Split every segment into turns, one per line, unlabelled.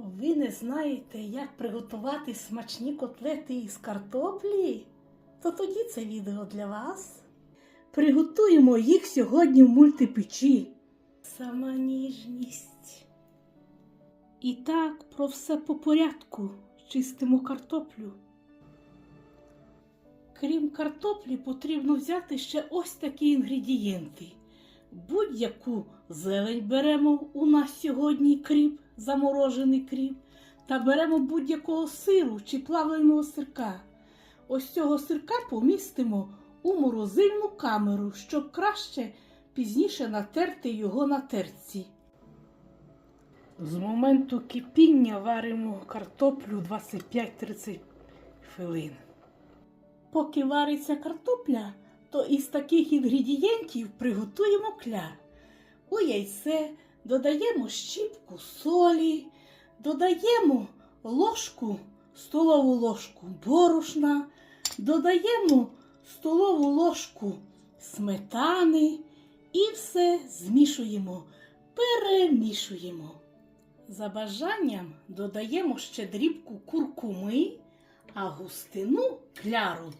Ви не знаєте, як приготувати смачні котлети із картоплі? То тоді це відео для вас. Приготуємо їх сьогодні в мультипечі. Сама ніжність. І так, про все по порядку. Чистимо картоплю. Крім картоплі, потрібно взяти ще ось такі інгредієнти. Будь-яку зелень беремо у нас сьогодні кріп, заморожений кріп, та беремо будь-якого сиру чи плавленого сирка. Ось цього сирка помістимо у морозильну камеру, щоб краще пізніше натерти його на терці. З моменту кипіння варимо картоплю 25-30 хвилин. Поки вариться картопля, то із таких інгредієнтів приготуємо кляр. У яйце додаємо щіпку солі, додаємо ложку, столову ложку борошна, додаємо столову ложку сметани і все змішуємо, перемішуємо. За бажанням додаємо ще дрібку куркуми, а густину кляру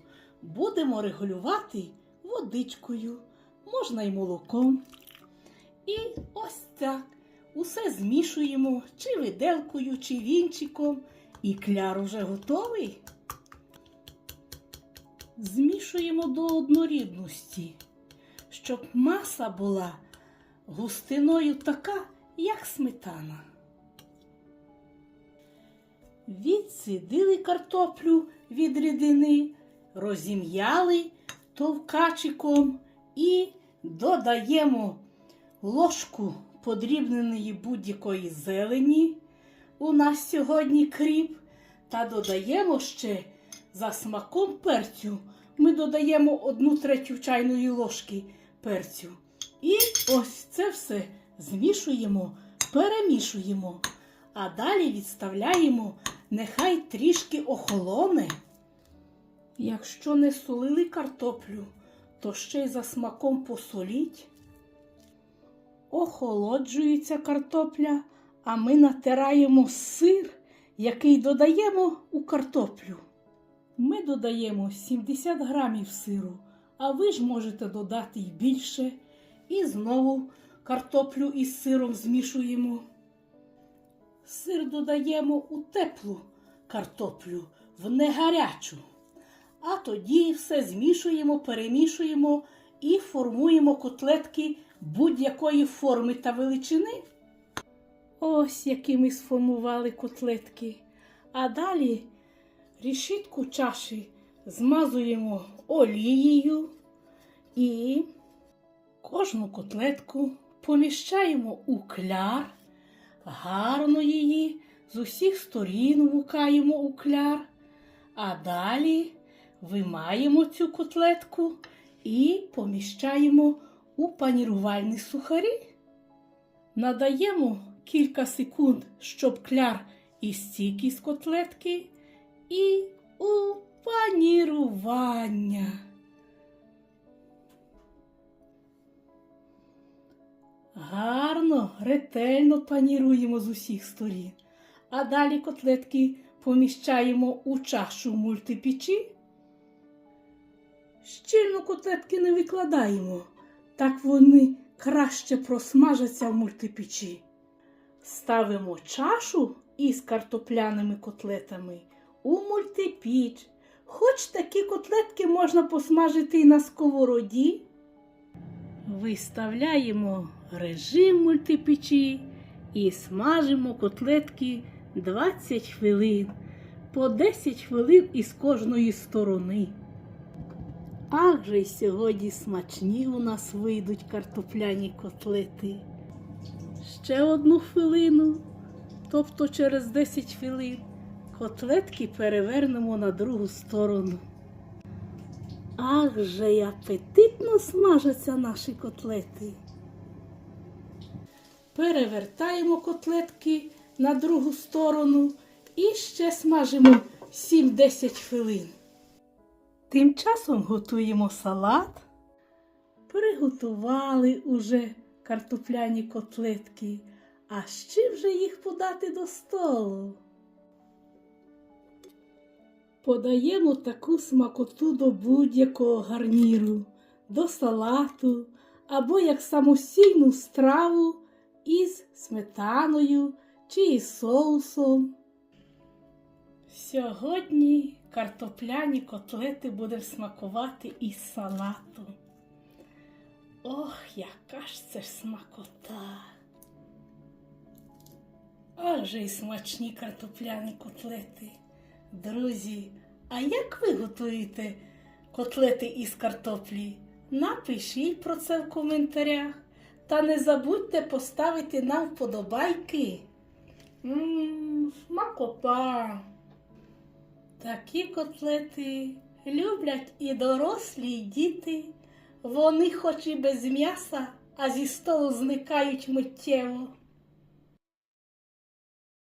будемо регулювати водичкою, можна й молоком. І ось так усе змішуємо чи виделкою, чи вінчиком, і кляр уже готовий. Змішуємо до однорідності, щоб маса була густиною така, як сметана. Відсидили картоплю від рідини, розім'яли товкачиком і додаємо ложку подрібненої будь-якої зелені. У нас сьогодні кріп, та додаємо ще за смаком перцю. Ми додаємо одну третю чайної ложки перцю. І ось це все змішуємо, перемішуємо, а далі відставляємо, нехай трішки охолоне. Якщо не солили картоплю, то ще й за смаком посоліть. Охолоджується картопля, а ми натираємо сир, який додаємо у картоплю. Ми додаємо 70 грамів сиру, а ви ж можете додати й більше. І знову картоплю із сиром змішуємо. Сир додаємо у теплу картоплю, в негарячу. А тоді все змішуємо, перемішуємо і формуємо котлетки будь-якої форми та величини. Ось які ми сформували котлетки. А далі рішітку чаші змазуємо олією і кожну котлетку поміщаємо у кляр, гарно її з усіх сторін вмукаємо у кляр, а далі вимаємо цю котлетку і поміщаємо у панірувальні сухарі. Надаємо кілька секунд, щоб кляр істік із котлетки, і у панірування. Гарно, ретельно паніруємо з усіх сторін. А далі котлетки поміщаємо у чашу мультипічі. Щільно котлетки не викладаємо, так вони краще просмажаться в мультипічі. Ставимо чашу із картопляними котлетами у мультипіч. Хоч такі котлетки можна посмажити і на сковороді. Виставляємо режим мультипечі і смажимо котлетки 20 хвилин, по 10 хвилин із кожної сторони. Ах же й сьогодні смачні у нас вийдуть картопляні котлети. Ще одну хвилину, тобто через 10 хвилин, котлетки перевернемо на другу сторону. Ах же й апетитно смажаться наші котлети. Перевертаємо котлетки на другу сторону і ще смажимо 7-10 хвилин. Тим часом готуємо салат. Приготували уже картопляні котлетки, А з чим же їх подати до столу? Подаємо таку смакоту до будь-якого гарніру, до салату або як самостійну страву із сметаною чи із соусом. Сьогодні картопляні котлети будемо смакувати із салату. Ох, яка ж це смакота! Ах же й смачні картопляні котлети. Друзі, а як ви готуєте котлети із картоплі? Напишіть про це в коментарях. Та не забудьте поставити нам вподобайки. Ммм, смакота. Такі котлети люблять і дорослі, і діти. Вони хоч і без м'яса, а зі столу зникають миттєво.